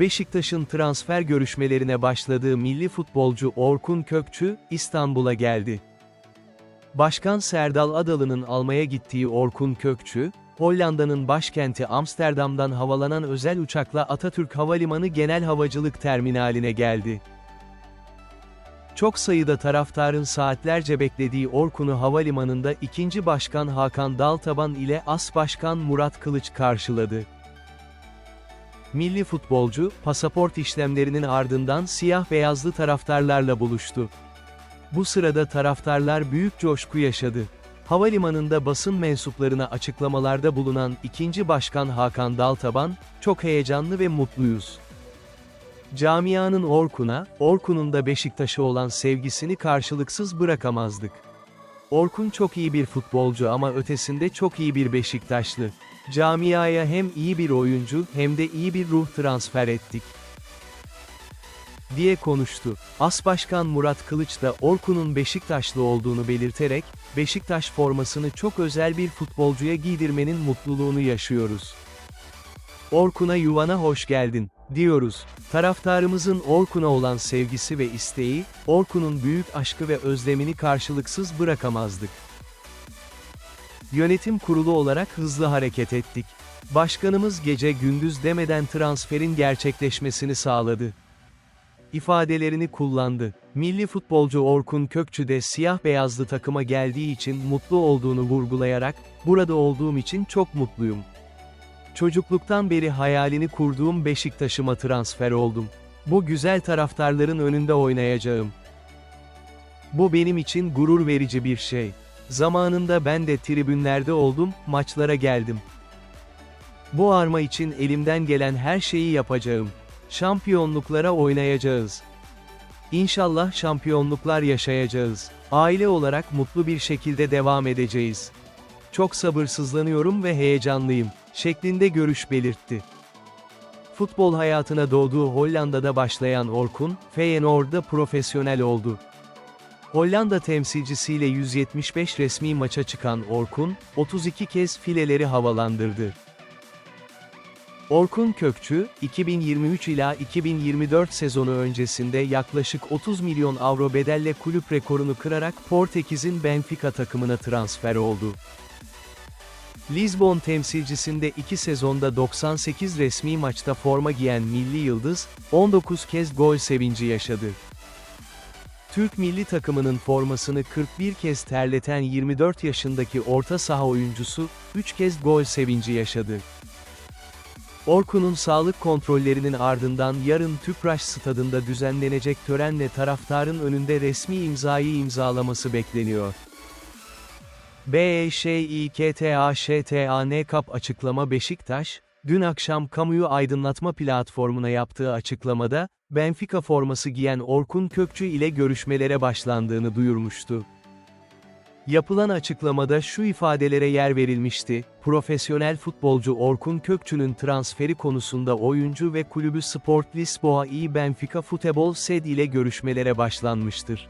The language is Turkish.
Beşiktaş'ın transfer görüşmelerine başladığı milli futbolcu Orkun Kökçü, İstanbul'a geldi. Başkan Serdal Adalı'nın almaya gittiği Orkun Kökçü, Hollanda'nın başkenti Amsterdam'dan havalanan özel uçakla Atatürk Havalimanı Genel Havacılık Terminaline geldi. Çok sayıda taraftarın saatlerce beklediği Orkun'u havalimanında 2. Başkan Hakan Daltaban ile As Başkan Murat Kılıç karşıladı. Milli futbolcu, pasaport işlemlerinin ardından siyah-beyazlı taraftarlarla buluştu. Bu sırada taraftarlar büyük coşku yaşadı. Havalimanında basın mensuplarına açıklamalarda bulunan 2. Başkan Hakan Daltaban, çok heyecanlı ve mutluyuz. Camianın Orkun'a, Orkun'un da Beşiktaş'a olan sevgisini karşılıksız bırakamazdık. Orkun çok iyi bir futbolcu ama ötesinde çok iyi bir Beşiktaşlı. Camiaya hem iyi bir oyuncu hem de iyi bir ruh transfer ettik diye konuştu. As Başkan Murat Kılıç da Orkun'un Beşiktaşlı olduğunu belirterek, Beşiktaş formasını çok özel bir futbolcuya giydirmenin mutluluğunu yaşıyoruz. Orkun'a yuvana hoş geldin, diyoruz. Taraftarımızın Orkun'a olan sevgisi ve isteği, Orkun'un büyük aşkı ve özlemini karşılıksız bırakamazdık. Yönetim kurulu olarak hızlı hareket ettik. Başkanımız gece gündüz demeden transferin gerçekleşmesini sağladı ifadelerini kullandı. Milli futbolcu Orkun Kökçü de siyah beyazlı takıma geldiği için mutlu olduğunu vurgulayarak, burada olduğum için çok mutluyum. Çocukluktan beri hayalini kurduğum Beşiktaş'ıma transfer oldum. Bu güzel taraftarların önünde oynayacağım. Bu benim için gurur verici bir şey. Zamanında ben de tribünlerde oldum, maçlara geldim. Bu arma için elimden gelen her şeyi yapacağım. Şampiyonluklara oynayacağız. İnşallah şampiyonluklar yaşayacağız. Aile olarak mutlu bir şekilde devam edeceğiz. Çok sabırsızlanıyorum ve heyecanlıyım, şeklinde görüş belirtti. Futbol hayatına doğduğu Hollanda'da başlayan Orkun, Feyenoord'da profesyonel oldu. Hollanda temsilcisiyle 175 resmi maça çıkan Orkun, 32 kez fileleri havalandırdı. Orkun Kökçü, 2023 ila 2024 sezonu öncesinde yaklaşık 30 milyon avro bedelle kulüp rekorunu kırarak Portekiz'in Benfica takımına transfer oldu. Lisbon temsilcisinde iki sezonda 98 resmi maçta forma giyen Milli Yıldız, 19 kez gol sevinci yaşadı. Türk milli takımının formasını 41 kez terleten 24 yaşındaki orta saha oyuncusu, 3 kez gol sevinci yaşadı. Orkun'un sağlık kontrollerinin ardından yarın Tüpraş stadında düzenlenecek törenle taraftarın önünde resmi imzayı imzalaması bekleniyor. BEŞİKTAŞTAN Kap açıklama Beşiktaş, dün akşam kamuyu aydınlatma platformuna yaptığı açıklamada, Benfica forması giyen Orkun Kökçü ile görüşmelere başlandığını duyurmuştu. Yapılan açıklamada şu ifadelere yer verilmişti, profesyonel futbolcu Orkun Kökçü'nün transferi konusunda oyuncu ve kulübü Sport Lisboa i Benfica Futebol SED ile görüşmelere başlanmıştır.